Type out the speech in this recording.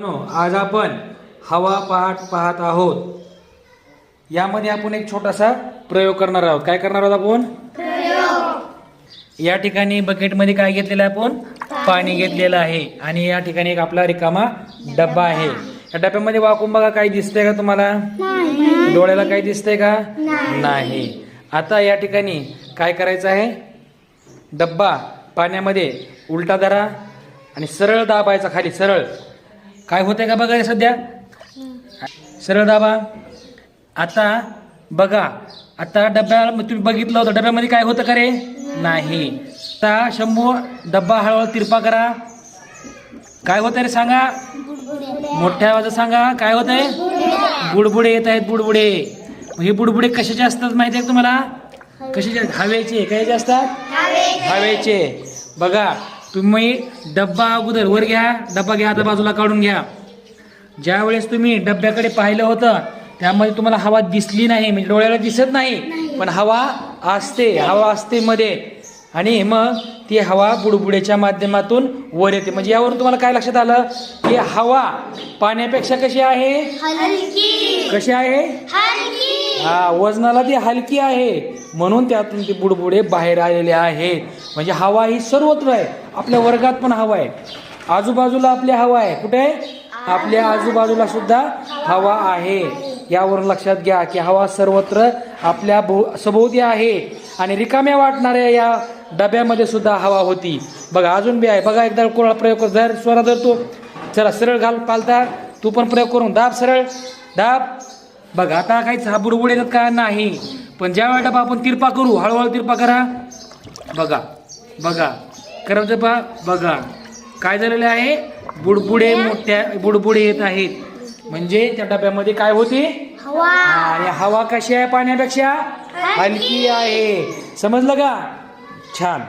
आज आपण हवा पाठ पाहत आहोत. यामध्ये आपण एक छोटासा प्रयोग करणार आहोत. काय करणार आहोत आपण? या ठिकाणी बकेटमध्ये काय घेतलेलं आहे आपण? पाणी घेतलेलं आहे. आणि या ठिकाणी एक आपला रिकामा डब्बा आहे. या डब्यामध्ये वाकून बघा काही दिसतंय का तुम्हाला? डोळ्याला काही दिसतंय का? नाही. आता या ठिकाणी काय करायचं आहे? डब्बा पाण्यामध्ये उलटा धरा आणि सरळ दाबायचा खाली सरळ. काय होतंय का बघा सध्या? सरळ दाबा. आता बघा. आता डब्या तुम्ही बघितलं होतं. डब्यामध्ये काय होतं का रे? नाही. आता शंभू डब्बा हळूहळू तिरपा करा. काय होतंय रे सांगा? मोठ्या आवाजात सांगा. काय होत आहे बुडबुडे येत आहेत बुडबुडे. हे बुडबुडे कशाचे असतात माहिती आहे तुम्हाला? कशाचे? हवेचे. कायचे असतात? हवेचे. बघा. तुम्ही डब्बा अगोदर वर घ्या डब्बा घ्या आता बाजूला काढून घ्या. ज्या वेळेस तुम्ही डब्याकडे पाहिलं होतं त्यामध्ये तुम्हाला हवा दिसली नाही म्हणजे डोळ्याला दिसत नाही पण हवा असते हवा असते मध्ये. आणि मग ती हवा बुडबुडेच्या माध्यमातून वर येते. म्हणजे यावरून तुम्हाला काय लक्षात आलं? की हवा पाण्यापेक्षा कशी आहे? कशी आहे? हलकी. हा वजनाला ती हलकी आहे. म्हणून त्यातून ती बुडबुडे बाहेर आलेले आहेत म्हणजे हवा ही सर्वत्र आहे. आपल्या वर्गात पण हवा आहे. आजूबाजूला आपली हवा आहे. कुठे आपल्या आजूबाजूला सुद्धा हवा आहे. यावरून लक्षात घ्या की हवा सर्वत्र आपल्या भो सभोवती आहे. आणि रिकाम्या वाटणाऱ्या या डब्यामध्ये सुद्धा हवा होती. बघा अजून बी आहे. बघा एकदा कोणा प्रयोग कर. जर स्वरा धरतो चला सरळ घाल पालता. तू पण प्रयोग करून दाब सरळ. दाब. बघ आता काहीच हा बुडबुड येतात का नाही. पण ज्या वेळेला डबा आपण तिरपा करू हळूहळू तिरपा करा. बघा बघा. करत पा बघा. काय झालेलं आहे? बुडबुडे मोठ्या बुडबुडे येत आहेत. म्हणजे त्या डब्यामध्ये काय होते? हवा. आणि हवा कशी आहे पाण्यापेक्षा? हलकी आहे. समजलं का? छान.